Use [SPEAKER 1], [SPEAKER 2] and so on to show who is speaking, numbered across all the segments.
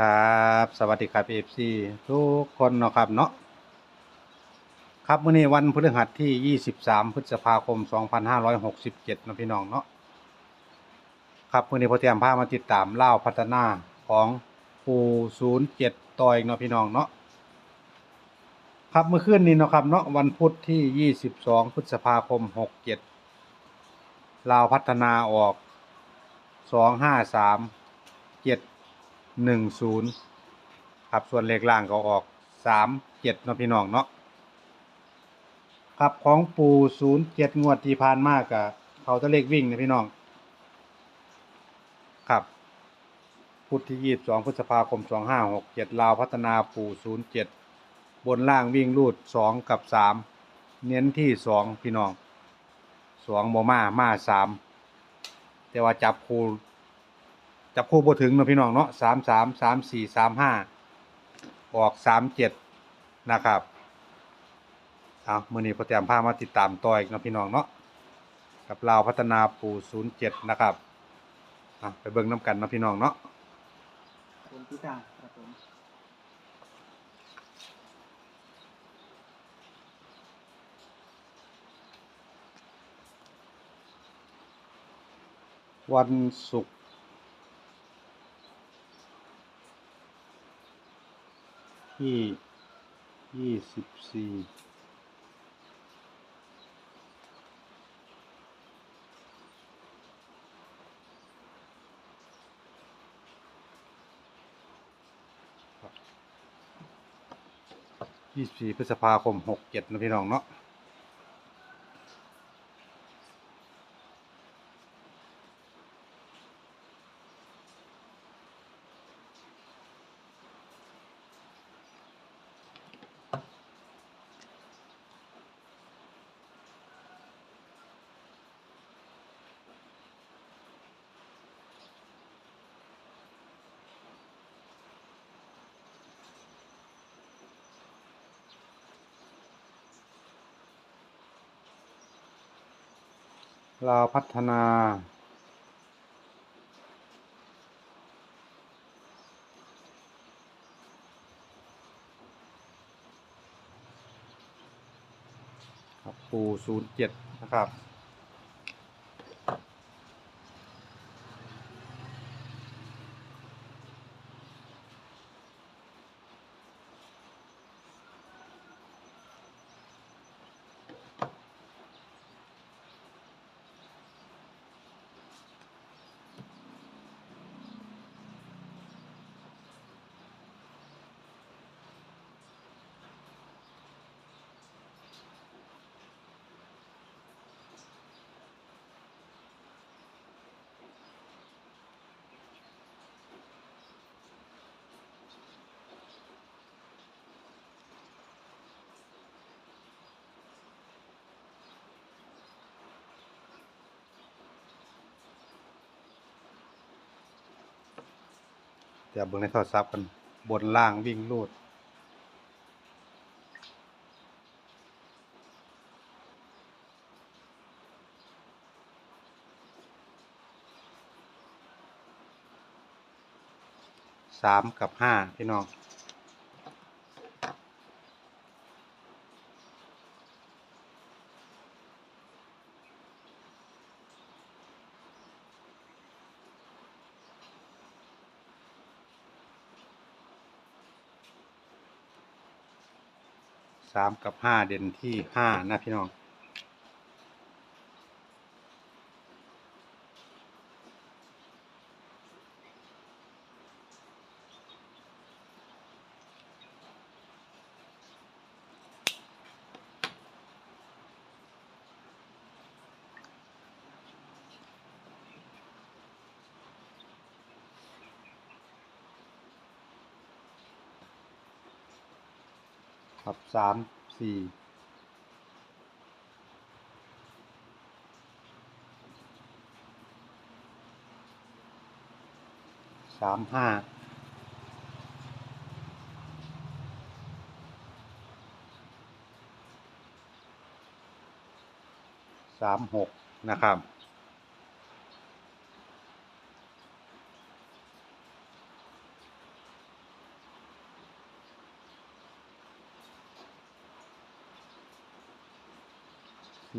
[SPEAKER 1] ครับ สวัสดีครับเอฟซีทุกคนเนาะครับเนาะครับมื้อนี้วันพฤหัสที่ 23 พฤษภาคม 2567นะพี่น้องเนาะครับมื้อนี้พอเตรียมพามาติดตามเล่าพัฒนาของปู07ต่ออีกเนาะพี่น้องเนาะครับเมื่อคืนนี้เนาะครับเนาะวันพุธที่ 22 พฤษภาคม 67ลาวพัฒนาออก 253 หนึ่งศูนย์ครับส่วนเลขล่างก็ออกสามเจ็ดเนาะพี่น้องเนาะครับของปูศูนย์เจ็ดงวดที่ผ่านมากกับเขาจะเลขวิ่งนะพี่น้อง ครับพุธที่ยี่สิบสองพฤษภาคมสองห้าหกเจ็ดลาวพัฒนาปูศูนย์เจ็ดบนล่างวิ่งรูดสองกับสามเน้นที่สองพี่น้องสองโมมามาสามแต่ว่าจับคู จับคู่บ่ถึงเนาะพี่น้องเนาะสามสามสามสี่สามห้าออกสามเจ็ดนะครับเอามื่อนี้พอแต้มพามาติดตามต่ออีกเนาะพี่น้องเนาะกับลาวพัฒนาปู่ศูนย์เจ็ดนะครับอะไปเบิ่งน้ำกันเนาะพี่น้องเนาะ
[SPEAKER 2] คุณพิจารครับผม
[SPEAKER 1] วันศุกร์ ที่ยี่สิบสี่ยี่สิบสี่พฤษภาคมหกเจ็ดนะพี่น้องเนาะ ลาวพัฒนา ครับปูศูนย์เจ็ดนะครับ เดี๋ยวเบิ่งในโทรศัพท์กันบนล่างวิ่งรูดสามกับห้าพี่น้อง สามกับห้าเด่นที่ห้านะพี่น้อง ครับสามสี่สามห้าสามหกนะครับ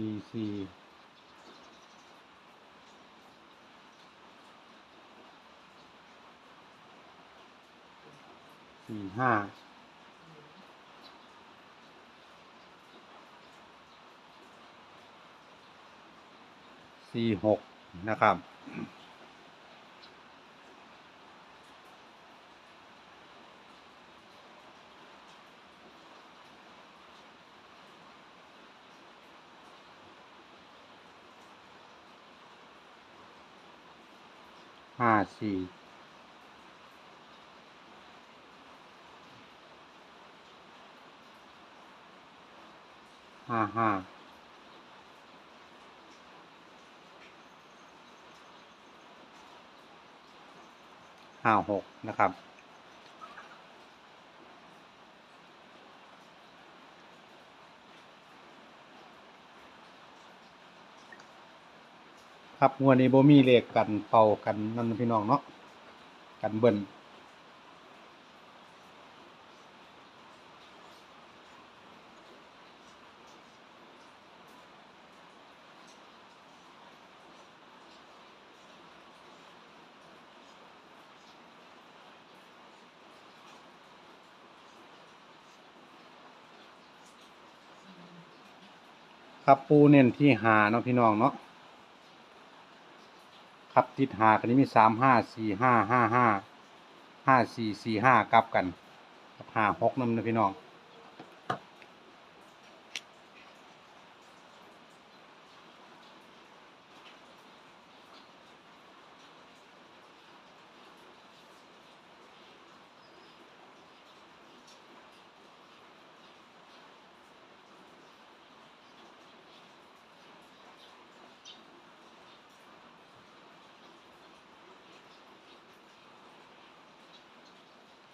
[SPEAKER 1] สี่สี่สี่ห้าสี่หกนะครับ ห้าสี่ห้าห้าห้าหกนะครับ ครับงวดนี้บ่มีเลขกันเป่ากันนั่นพี่น้องเนาะกันเบิ่นครับปูเน้นที่หาเนาะพี่น้องเนาะ ครับติดหากันนี้มีสามห้าสี่ห้าห้าห้าห้าสี่สี่ห้ากลับกันห้าหกนั่นนะพี่น้อง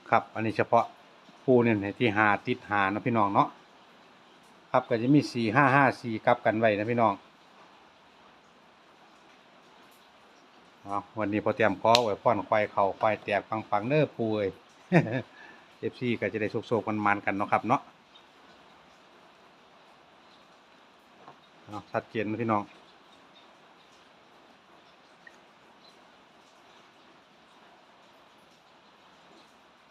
[SPEAKER 1] ครับ อันนี้เฉพาะปูเนี่ยที่หาติดหาเนะพี่น้องเนาะครับก็จะมีสี่ห้าห้าสี่กลับกันไว้นะพี่น้องเอาวันนี้พอเตรียมขอไว้พ่อนควายเข่าควายแตกปังๆเน้อปูเอ้ยเอฟซีก็จะได้โศกๆมันๆกันเนาะครับเนาะชัดเจนนะพี่น้อง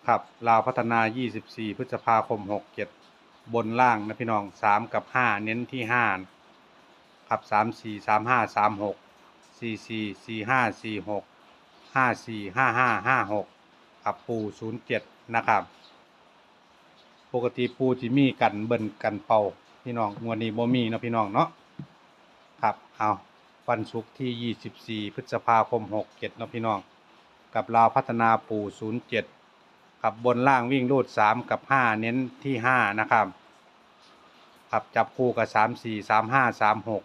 [SPEAKER 1] ครับลาวพัฒนา 24 พฤษภาคม 67 บนล่างนะพี่น้อง 3 กับ 5 เน้นที่ 5 ครับ 3 4 3 5 3 6 4 4 4 5 4 6 5 4 5 5 5 6 ครับปู 07 นะครับ ปกติปูจิมีกันเบิ่นกันเป่าพี่น้องงวดนี้บ่มีนะพี่น้องเนาะครับ เอาวันศุกร์ที่ 24 พฤษภาคม 67 เนาะพี่น้อง กับลาวพัฒนาปู 07 ครับบนล่างวิ่งรูดสามกับห้าเน้นที่ห้านะครับครับจับคู่กับสามสี่สามห้าสามหก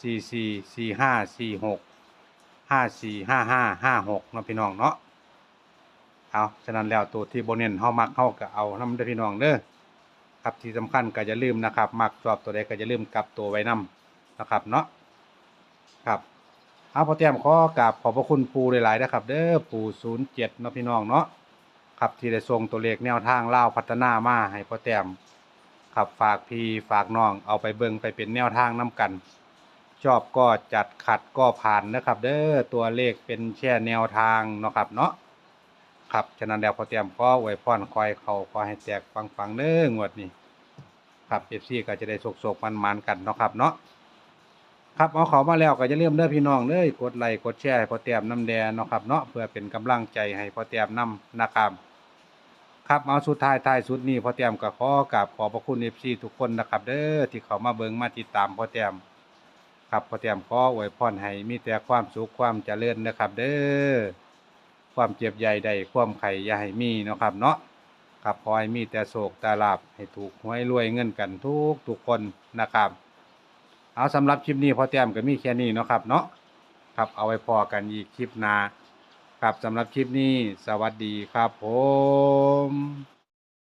[SPEAKER 1] สี่สี่สี่ห้าสี่หกห้าสี่ห้าห้าห้าหกนะพี่น้องเนาะเอาฉะนั้นแล้วตัวที่โบเน้นเฮามักเฮาก็เอานำเด้อพี่น้องเด้อครับที่สำคัญก็อย่าลืมนะครับ มักชอบตัวใดก็อย่าลืมกลับตัวไว้นํนะครับเนาะครับเอาพอเตรียมข้อกราบขอบพระคุณปูหลายๆนะครับ เด้อปูศูนย์เจ็ดเนาะพี่น้องเนาะ ครับที่ได้ส่งตัวเลขแนวทางเล่าพัฒนามาให้พ่อแต้มครับฝากพี่ฝากน้องเอาไปเบิ่งไปเป็นแนวทางน้กัน ชอบก็จัดขัดก็ผ่านนะครับ เด้อตัวเลขเป็นแค่แนวทางเนาะครับเนาะครับฉะนั้นแล้วพ่อแต้มก็ไว้พรคอยเขาขอให้แตกฟังๆเด้องวดนี้ครับเอฟซีก็จะได้โศกๆมันๆกันเนาะครับเนาะ ครับเอาเขามาแล้วก็จะเริ่าลืมเด้อพี่น้องเด้อกดไลค์กดแชร์ให้พ่อแต้มน้ำแดงเนาะครับเนาะเพื่อเป็นกำลังใจให้พ่อแต้มนำนะครับครับเอาสุดท้ายท้ายสุดนี้พ่อแต้มก็ขอกราบขอบพระคุณเอฟซีทุกคนนะครับ เด้อที่เขามาเบิ่งมาติดตามพ่อแต้มครับพ่อแต้มขออวยพรให้มีแต่ความสุขความเจริญนะครับ เด้อความเจ็บใหญ่ใดความไข่อย่าให้มีเนาะครับเนาะครับขอให้มีแต่โศกแต่ลาบให้ถูกหวยรวยเงินกันทุกทุกคนนะครับ เอาสำหรับคลิปนี้พอแต้มก็มีแค่นี้เนาะครับเนาะครับเอาไว้พอกันอีกคลิปหน้าครับสำหรับคลิปนี้สวัสดีครับผม